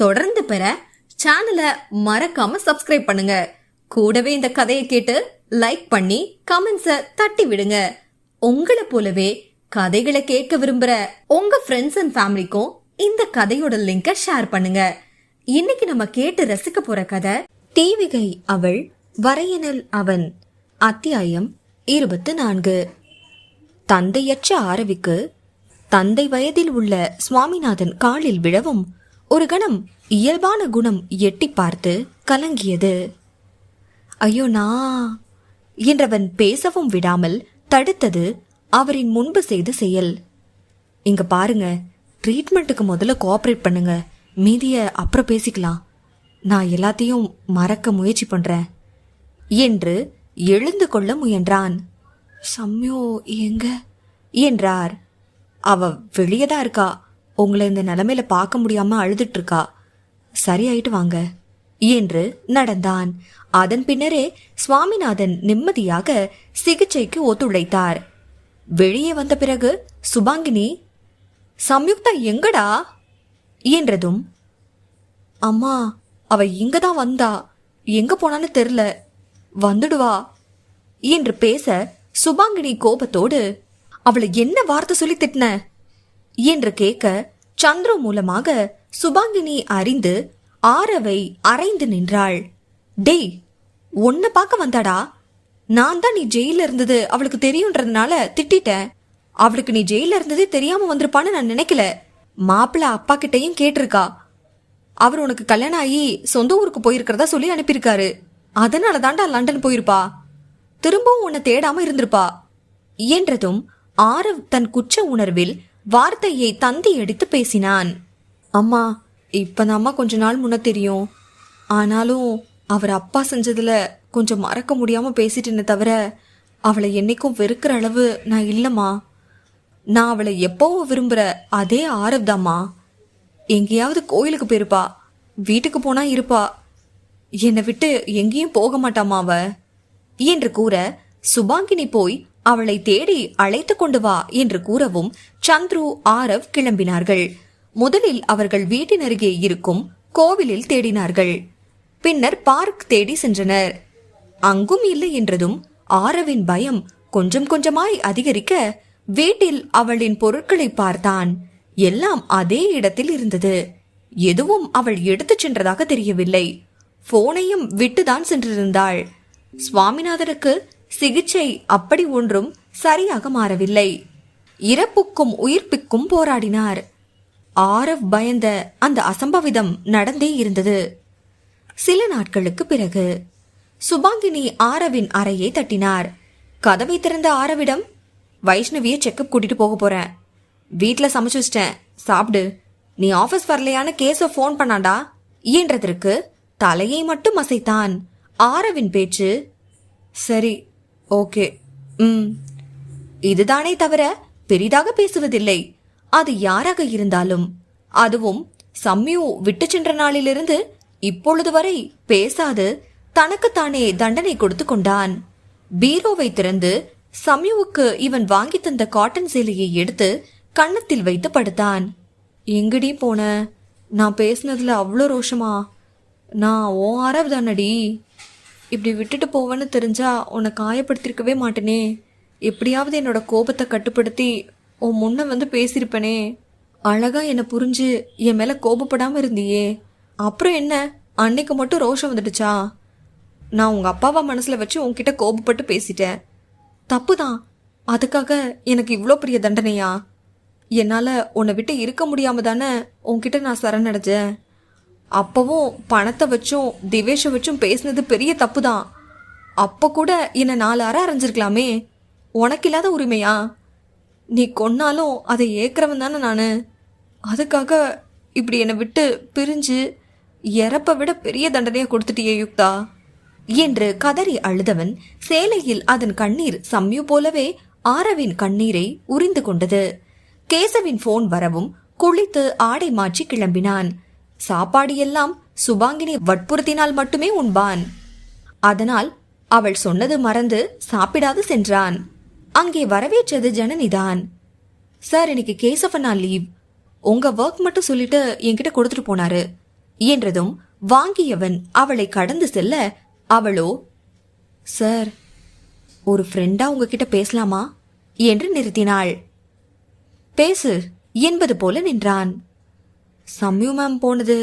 தொடர்ந்து பெற சேனலை மறக்காம சப்ஸ்கிரைப் பண்ணுங்க. கூடவே இந்த கதையை கேட்டு லைக் பண்ணி கமெண்ட்ஸை தட்டி விடுங்க. உங்களை போலவே கதைகளை கேட்க விரும்புற உங்க ஃப்ரெண்ட்ஸ் அண்ட் ஃபேமிலிக்கும் இந்த கதையோட லிங்கை ஷேர் பண்ணுங்க. இன்னைக்கு நம்ம கேட்டு ரசிக்க போற கதை தீவிகை அவள் வரையனல் அவன் அத்தியாயம் இருபத்து நான்கு. தந்தையற்ற ஆரவிக்கு தந்தை வயதில் உள்ள சுவாமிநாதன் காலில் விழவும் ஒரு கணம் இயல்பான குணம் எட்டி பார்த்து கலங்கியது. ஐயோ நான் என்றவன் பேசவும் விடாமல் தடுத்தது அவரின் முன்பு செய்த செயல். இங்க பாருங்க ட்ரீட்மெண்ட்டுக்கு முதல்ல கோஆப்ரேட் பண்ணுங்க. மீதிய அப்புறம் பேசிக்கலாம். நான் எல்லாத்தையும் மறக்க முயற்சி பண்றேன் என்று எழுந்து கொள்ள முயன்றான். சம்யோ எங்க? என்றார். அவ வெளியே தான் இருக்கா. உங்களை இந்த நிலைமையில பார்க்க முடியாம அழுதுட்டு இருக்கா சரியாயிட்டு வாங்க. என்று நடந்தான். அதன் பின்னரே சுவாமிநாதன் நிம்மதியாக சிகிச்சைக்கு ஒத்துழைத்தார். வெளியே வந்த பிறகு சுபாங்கினி சம்யுக்தா எங்கடா? என்றதும் அம்மா அவ இங்கதான் வந்தா. எங்க போனான்னு தெரில. வந்துடுவா. என்று பேச சுபாங்கினி கோபத்தோடு அவளை என்ன வார்த்தை சொல்லி திட்டின? என்று கேட்க சந்துரு மூலமாக சுபாங்கினி அறிந்து ஆரவை அரைந்து நின்றாள். டேய் உன்னை பார்க்க வந்தாடா? நான் தான் நீ ஜெயில இருந்தது அவளுக்கு தெரியுன்றதுனால திட்டிட்டேன். அவளுக்கு நீ ஜெயில இருந்ததே தெரியாம வந்திருப்பான்னு நான் நினைக்கல. மாப்பிள்ள அப்பா கிட்டையும் கேட்டிருக்கா. அவர் உனக்கு கல்யாணம் ஆகி சொந்த ஊருக்கு போயிருக்கிறதா சொல்லி அனுப்பியிருக்காரு. அதனால தாண்டா லண்டன் போயிருப்பா. திரும்பவும் உன்னை தேடாம இருந்திருப்பா. என்றதும் ஆரவ் தன் குற்ற உணர்வில் வார்த்தையை தந்தி எடுத்து பேசினான். அம்மா இப்பதாம்மா கொஞ்ச நாள் முன்ன தெரியும். ஆனாலும் அவர் அப்பா செஞ்சதுல கொஞ்சம் மறக்க முடியாம பேசிட்டேனே தவிர அவளை என்னைக்கும் வெறுக்கிற அளவு நான் இல்லம்மா. நான் அவளை எப்பவும் விரும்புற அதே ஆரவ் தாம்மா. எங்கேயாவது கோயிலுக்கு போயிருப்பா வீட்டுக்கு போனா இருப்பா. என்னை விட்டு எங்கேயும் போக மாட்டாமா அவ. என்று கூற சுபாங்கினி போய் அவளை தேடி அழைத்து கொண்டு வா என்று கூறவும் சந்துரு ஆரவ் கிளம்பினார்கள். முதலில் அவர்கள் வீட்டின் அருகே இருக்கும் கோவிலில் தேடினார்கள். பின்னர் பார்க் தேடி சென்றனர். அங்கும் இல்லை என்றதும் ஆரவின் பயம் கொஞ்சம் கொஞ்சமாய் அதிகரிக்க வீட்டில் அவளின் பொருட்களை பார்த்தான். எல்லாம் அதே இடத்தில் இருந்தது. எதுவும் அவள் எடுத்துச் சென்றதாக தெரியவில்லை. போனையும் விட்டுதான் சென்றிருந்தாள். சுவாமிநாதனுக்கு சிகிச்சை அப்படி ஒன்றும் சரியாக மாறவில்லை. இறப்புக்கும் உயிர்ப்பிக்கும் போராடினார். ஆரவ் பயந்த அந்த அசம்பவிதம் நடந்தே இருந்தது. சில நாட்களுக்கு பிறகு சுபாங்கினி ஆரவின் அறையை தட்டினார். கதவை திறந்த ஆரவிடம் வைஷ்ணவிய செக்கப் கூட்டிட்டு போக போறேன் வீட்டில் சமைச்சு வச்சிட்டேன். சாப்பிடு. நீ ஆபீஸ் வரலையான்னு கேச ஃபோன் பண்ணாடா இயன்றதற்கு தலையை மட்டும் அசைத்தான் ஆரவின் பேச்சு. சரி ஓகே. ம். இதுதானே தவிர பெரிதாக பேசுவதில்லை. அது யாராக இருந்தாலும். அதுவும் சம்யு விட்டு சென்ற நாளிலிருந்து இப்பொழுது வரை பேசாது தனக்குத்தானே தண்டனை கொடுத்து கொண்டான். பீரோவை திறந்து சம்யுவுக்கு இவன் வாங்கி தந்த காட்டன் சேலையை எடுத்து கன்னத்தில் வைத்து படுத்தான். எங்கடி போன? நான் பேசுனதுல அவ்வளோ ரோஷமா? நான் ஓ ஆரவ் தானடி? இப்படி விட்டுட்டு போவேன்னு தெரிஞ்சா உன்னை காயப்படுத்திருக்கவே மாட்டேனே. எப்படியாவது என்னோட கோபத்தை கட்டுப்படுத்தி உன் முன்ன வந்து பேசியிருப்பனே. அழகா என்னை புரிஞ்சு என் மேல கோபப்படாம இருந்தியே. அப்புறம் என்ன? அன்னைக்கு மட்டும் ரோஷம் வந்துடுச்சா? நான் உங்க அப்பாவா மனசுல வச்சு உன்கிட்ட கோபப்பட்டு பேசிட்டேன். தப்புதான். அதுக்காக எனக்கு இவ்வளோ பெரிய தண்டனையா? என்னால உன்னை விட்டு இருக்க முடியாம தானே உன்கிட்ட நான் சரணடைஞ்சேன். அப்பவும் பணத்தை வச்சும் திவேஷை வச்சும் பேசினது பெரிய தப்பு தான் அப்போ கூட என்னை நாலு அற அரைஞ்சிருக்கலாமே. உனக்கு இல்லாத உரிமையா? நீ கொன்னாலும் அதை ஏற்கிறவன் தானே நான். அதுக்காக இப்படி என்னை விட்டு பிரிஞ்சு இறப்ப விட பெரிய தண்டனையாக கொடுத்துட்டியே யுக்தா. என்று கதறி அழுதவன் சேலையில் அதன் கண்ணீர் சம்யு போலவே ஆரவின் கண்ணீரை உறிந்து கொண்டது. கேசவின் போன் வரவும் குளித்து ஆடை மாற்றி கிளம்பினான். சாப்பாடு எல்லாம் சுபாங்கினி வற்புறுத்தினால் மட்டுமே உண்பான். அதனால் அவள் சொன்னது மறந்து சாப்பிடாது சென்றான். அங்கே வரவேற்றது ஜனனிதான். சார் இன்னைக்கு கேசவனா லீவ். உங்க ஒர்க் மட்டும் சொல்லிட்டு என்கிட்ட கொடுத்துட்டு போனாரு. என்றதும் வாங்கியவன் அவளை கடந்து செல்ல அவளோ சார் ஒரு ஃப்ரெண்டா உங்ககிட்ட பேசலாமா? என்று நிறுத்தினாள். பேசு என்பது போல நின்றான். சம்யு மேம் போனது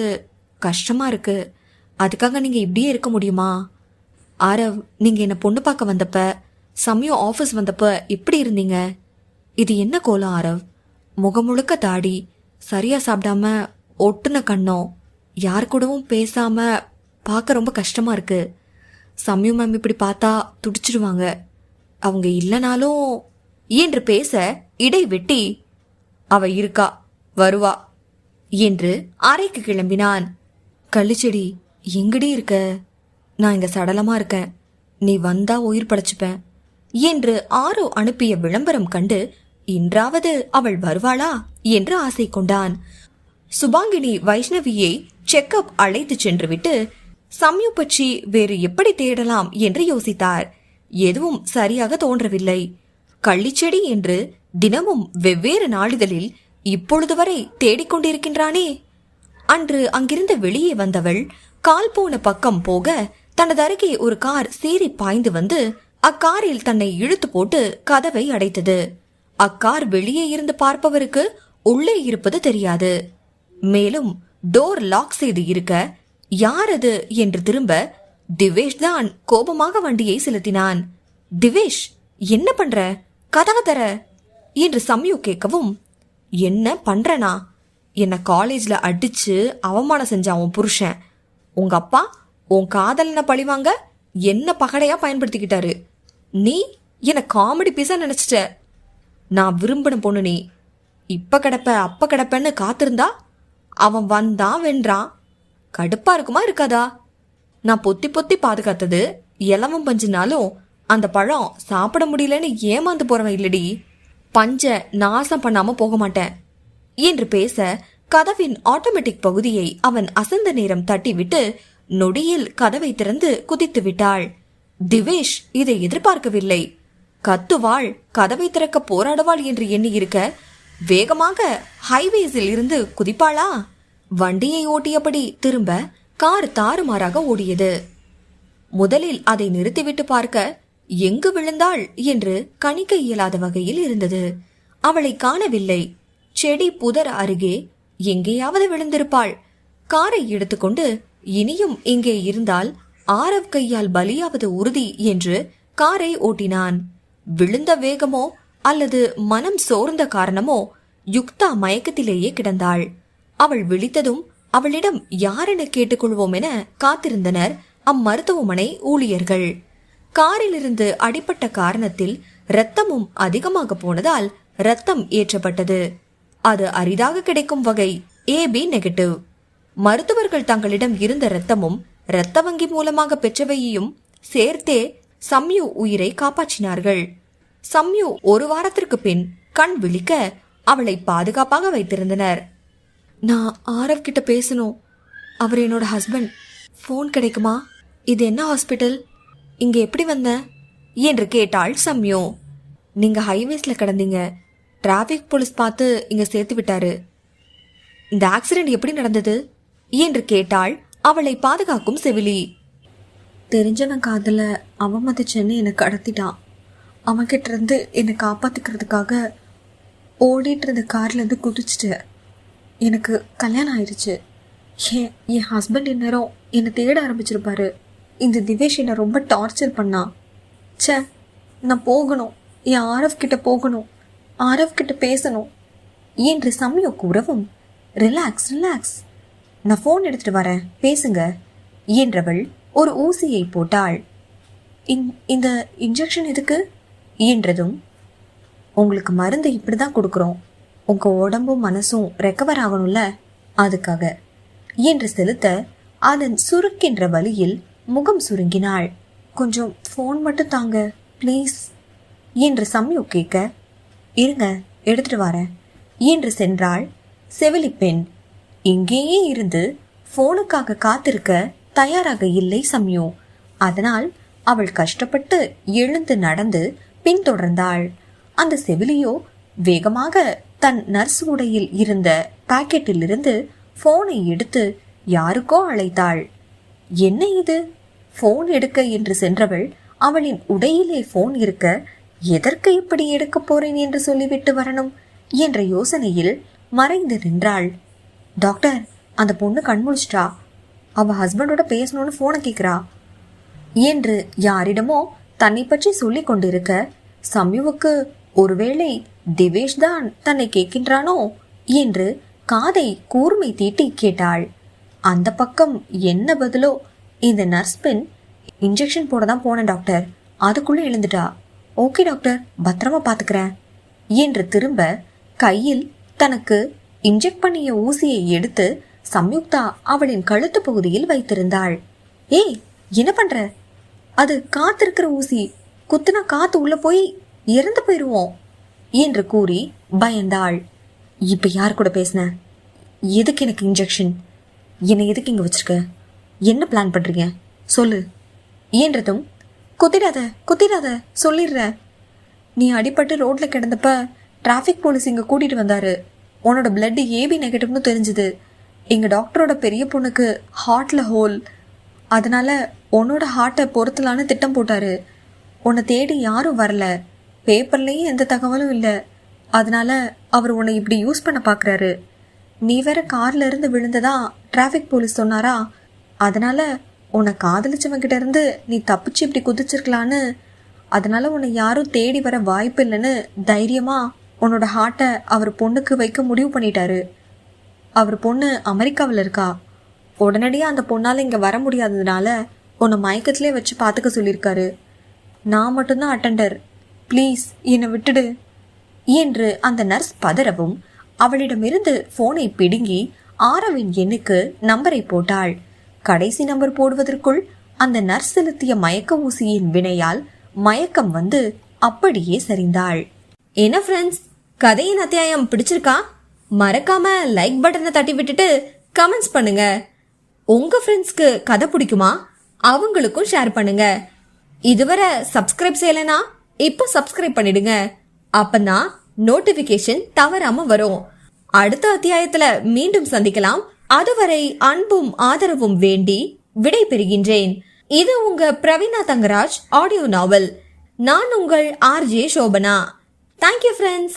கஷ்டமா இருக்கு. அதுக்காக நீங்க இப்படியே இருக்க முடியுமா? ஆரவ் நீங்க என்ன பொண்ணு பார்க்க வந்தப்ப சம்யு ஆஃபீஸ் வந்தப்ப இப்படி இருந்தீங்க? இது என்ன கோலம் ஆரவ்? முகம் முழுக்க தாடி சரியா சாப்பிடாம ஒட்டுன கண்ணம் யார் கூடவும் பேசாம பார்க்க ரொம்ப கஷ்டமா இருக்கு. சம்யு மேம் இப்படி பார்த்தா துடிச்சிடுவாங்க. அவங்க இல்லைனாலும் என்று பேச இடை வெட்டி அவ இருக்கா வருவா. என்று அறைக்கு கிளம்பினான். கள்ளிச்செடி எங்கடி இருக்க? நான் இங்க சடலமா இருக்கேன். நீ வந்தா உயிர் படைச்சுப்பேன். என்று ஆரோ அனுப்பிய விளம்பரம் கண்டு இன்றாவது அவள் வருவாளா? என்று ஆசை கொண்டான். சுபாங்கினி வைஷ்ணவியை செக்கப் அழைத்து சென்றுவிட்டு சம்யு பற்றி வேறு எப்படி தேடலாம்? என்று யோசித்தார். எதுவும் சரியாக தோன்றவில்லை. கள்ளிச்செடி என்று தினமும் வெவ்வேறு நாளிதழில் இப்பொழுது வரை தேடிக்கொண்டிருக்கின்றானே? அன்று அங்கிருந்து வெளியே வந்தவள் கால் போன பக்கம் போக தனது அருகே ஒரு கார் சீறி பாய்ந்து வந்து அக்காரில் தன்னை இழுத்து போட்டு கதவை அடைத்தது. அக்கார் வெளியே இருந்து பார்ப்பவருக்கு உள்ளே இருப்பது தெரியாது. மேலும் டோர் லாக் செய்து இருக்க யார் அது என்று திரும்ப திவேஷ் தான் கோபமாக வண்டியை செலுத்தினான். திவேஷ் என்ன பண்ற? கதவை தர! என்று சம்யு கேட்கவும் என்ன பண்றனா? என்னை காலேஜில் அடிச்சு அவமானம் செஞ்சான் உன் புருஷன். உங்க அப்பா உன் காதலனை பழிவாங்க என்ன பகடையா பயன்படுத்திக்கிட்டாரு? நீ என்னை காமெடி பீஸா நினைச்சிட்ட. நான் விரும்பின பொண்ணு நீ. இப்ப கிடப்ப அப்ப கிடப்பேன்னு காத்திருந்தா அவன் வந்தான் வென்றான் கடுப்பா இருக்குமா இருக்காதா? நான் பொத்தி பொத்தி பாதுகாத்தது இலவம் பஞ்சுனாலும் அந்த பழம் சாப்பிட முடியலன்னு ஏமாந்து போறவன் இல்லடி. பஞ்ச நாசம் பண்ணாம போக மாட்டேன். என்று பேச கதவின் ஆட்டோமேட்டிக் பகுதியை அவன் அசந்த நேரம் தட்டிவிட்டு நொடியில் கதவை திறந்து குதித்து விட்டாள். திவேஷ் இதை எதிர்பார்க்கவில்லை. கத்துவாள் கதவை திறக்க போராடுவாள் என்று எண்ணி இருக்க வேகமாக ஹைவேஸில் இருந்து குதிப்பாளா? வண்டியை ஓட்டியபடி திரும்ப கார் தாறுமாறாக ஓடியது. முதலில் அதை நிறுத்திவிட்டு பார்க்க எங்கு விழுந்தாள் என்று கணிக்க இயலாத வகையில் இருந்தது. அவளை காணவில்லை. செடி புதர் அருகே எங்கேயாவது விழுந்திருப்பாள். காரை எடுத்துக்கொண்டு இனியும் இங்கே இருந்தால் ஆரவ் கையால் பலியாவது உறுதி என்று காரை ஓட்டினான். விழுந்த வேகமோ அல்லது மனம் சோர்ந்த காரணமோ யுக்தா மயக்கத்திலேயே கிடந்தாள். அவள் விழித்ததும் அவளிடம் யாரென கேட்டுக்கொள்வோம் என காத்திருந்தனர் அம்மருத்துவமனை ஊழியர்கள். காரிலிருந்து அடிப்பட்ட காரணத்தில் இரத்தமும் அதிகமாக போனதால் இரத்தம் ஏற்றப்பட்டது. அது அரிதாக கிடைக்கும் வகை ஏபி நெகட்டிவ் மருத்துவர்கள் தங்களிடம் இருந்த இரத்தமும் இரத்த வங்கி மூலமாக பெற்றவையையும் சேர்த்தே சம்யு உயிரை காப்பாற்றினார்கள். சம்யு ஒரு வாரத்திற்கு பின் கண் விழிக்க அவளை பாதுகாப்பாக வைத்திருந்தனர். நான் ஆரவ் கிட்ட பேசணும். அவர் என்னோட ஹஸ்பண்ட் ஃபோன் கிடைக்குமா? இது என்ன ஹாஸ்பிட்டல் இங்க எப்படி வந்த? என்று கேட்டாள் சம்யோ. நீங்க ஹைவேஸ்ல கிடந்தீங்க. டிராஃபிக் போலீஸ் பார்த்து இங்க சேர்த்து விட்டாரு. இந்த ஆக்சிடென்ட் எப்படி நடந்தது? என்று கேட்டாள் அவளை பாதுகாக்கும் செவிலி. தெரிஞ்சவன் காதல அவமதிச்சேன்னு என்னை கடத்திட்டான். அவன்கிட்ட இருந்து என்னை காப்பாத்திக்கிறதுக்காக ஓடிட்டு இருந்த கார்ல இருந்து குதிச்சிட்டேன் எனக்கு கல்யாணம் ஆயிடுச்சு ஏன் என் ஹஸ்பண்ட் இந்நேரம் என்னை தேட ஆரம்பிச்சிருப்பாரு. இந்த திவேஷ் என்னை ரொம்ப டார்ச்சர் பண்ணா. சே நான் போகணும். என் ஆரவ் கிட்ட போகணும். ஆரவ் கிட்ட பேசணும். என்று சமயம் கூறவும் ரிலாக்ஸ் ரிலாக்ஸ் நான் ஃபோன் எடுத்துட்டு வரேன். பேசுங்க. என்றவள் ஒரு ஊசியை போட்டாள். இன் இந்த இன்ஜெக்ஷன் எதுக்கு? என்றதும் உங்களுக்கு மருந்து இப்படி தான் கொடுக்குறோம். உங்கள் உடம்பும் மனசும் ரெக்கவர் ஆகணும்ல அதுக்காக. என்று செலுத்த அதன் சுருக்கின்ற வழியில் முகம் சுருங்கினாள். கொஞ்சம் ஃபோன் மட்டும் தாங்க ப்ளீஸ் என்று சம்யு கேட்க இருங்க எடுத்துட்டு வரேன். என்று சென்றாள் செவிலி பெண். இங்கேயே இருந்து ஃபோனுக்காக காத்திருக்க தயாராக இல்லை சம்யு. அதனால் அவள் கஷ்டப்பட்டு எழுந்து நடந்து பின்தொடர்ந்தாள். அந்த செவிலியோ வேகமாக தன் நர்ஸ் உடையில் இருந்த பாக்கெட்டிலிருந்து போனை எடுத்து யாருக்கோ அழைத்தாள். என்ன இது? போன் எடுக்க என்று சென்றவள் அவளின் உடையிலே போன் இருக்க எதற்கு இப்படி எடுக்கப் போறேன் என்று சொல்லிவிட்டு வரணும்? என்ற யோசனையில் மறைந்து நின்றாள். டாக்டர் அந்த பொண்ணு கண்முழிச்சிட்டா அவ ஹஸ்பண்டோட பேசணும்னு போனை கேட்குறா என்று யாரிடமோ தன்னை பற்றி சொல்லி கொண்டிருக்க சம்யுவுக்கு ஒருவேளை திவேஷ் தான் தன்னை கேட்கின்றானோ? என்று காதை கூர்மை தீட்டி கேட்டாள். அந்த பக்கம் என்ன பதிலோ? இந்த நர்ஸ் பெண் இன்ஜெக்ஷன் போட தான் போனேன் டாக்டர் அதுக்குள்ளே எழுந்துட்டா. ஓகே டாக்டர் பத்திரமா பார்த்துக்கிறேன் என்று திரும்ப கையில் தனக்கு இன்ஜெக்ட் பண்ணிய ஊசியை எடுத்து சம்யுக்தா அவளின் கழுத்து பகுதியில் வைத்திருந்தாள். ஏய் என்ன பண்ற? அது காத்திருக்கிற ஊசி. குத்துனா காத்து உள்ள போய் இறந்து போயிருவோம். என்று கூறி பயந்தாள். இப்ப யார் கூட பேசின? எதுக்கு எனக்கு இன்ஜெக்ஷன் என்னை எதுக்கு இங்கே வச்சிருக்க? என்ன பிளான் பண்ணுறீங்க சொல்லு. ஏன்றதும் குத்திடாத குத்திடாத. சொல்லிடுற. நீ அடிபட்டு ரோட்டில் கிடந்தப்ப டிராஃபிக் போலீஸ் இங்கே கூட்டிகிட்டு வந்தாரு. உன்னோட பிளட் ஏபி நெகட்டிவ்னு தெரிஞ்சுது. எங்கள் டாக்டரோட பெரிய பொண்ணுக்கு ஹார்ட்டில் ஹோல் அதனால உன்னோட ஹார்ட்டை பொறுத்தலான்னு திட்டம் போட்டார். உன்னை தேடி யாரும் வரல. பேப்பர்லேயும் எந்த தகவலும் இல்லை. அதனால அவர் உன்னை இப்படி யூஸ் பண்ண பார்க்குறாரு நீ வேற கார்ல இருந்து விழுந்ததா? டிராஃபிக் போலீஸ் சொன்னாரா? அதனால உன்னை காதலிச்சவன் கிட்ட இருந்து நீ தப்பிச்சு இப்படி குதிச்சிருக்கலான்னு அதனால உன்னை யாரும் தேடி வர வாய்ப்பு இல்லைன்னு தைரியமா உன்னோட ஹார்ட்டை அவர் பொண்ணுக்கு வைக்க முடிவு பண்ணிட்டாரு. அவர் பொண்ணு அமெரிக்காவில் இருக்கா? உடனடியாக அந்த பொண்ணால் இங்கே வர முடியாததுனால உன்னை மயக்கத்திலே வச்சு பார்த்துக்க சொல்லியிருக்காரு. நான் மட்டும்தான் அட்டெண்டர் ப்ளீஸ் என்னை விட்டுடு. என்று அந்த நர்ஸ் பதறவும் அவளிடமிருந்து போனை பிடுங்கி ஆரவின் எண்ணுக்கு நம்பரை போட்டாள். கடைசி நம்பர் போடுவதற்குள் அந்த நர்ஸ் செலுத்திய மயக்க ஊசியின் வினையால் மயக்கம் வந்து அப்படியே சரிந்தாள். என்ன ஃப்ரெண்ட்ஸ் கதையின் அத்தியாயம் பிடிச்சிருக்கா? மறக்காம லைக் பட்டனை தட்டி விட்டுட்டு கமெண்ட்ஸ் பண்ணுங்க. உங்க ஃப்ரெண்ட்ஸ்க்கு கதை பிடிக்குமா? அவங்களுக்கும் ஷேர் பண்ணுங்க. இதுவரை சப்ஸ்கிரைப் செய்யலைனா இப்போ சப்ஸ்கிரைப் பண்ணிடுங்க. அப்பதான் நோட்டிபிகேஷன் தவறாம வரும். அடுத்த அத்தியாயத்துல மீண்டும் சந்திக்கலாம். அதுவரை அன்பும் ஆதரவும் வேண்டி விடை பெறுகின்றேன் இது உங்க பிரவீனா தங்கராஜ் ஆடியோ நாவல் நான் உங்கள் ஆர்ஜே சோபனா. Thank you friends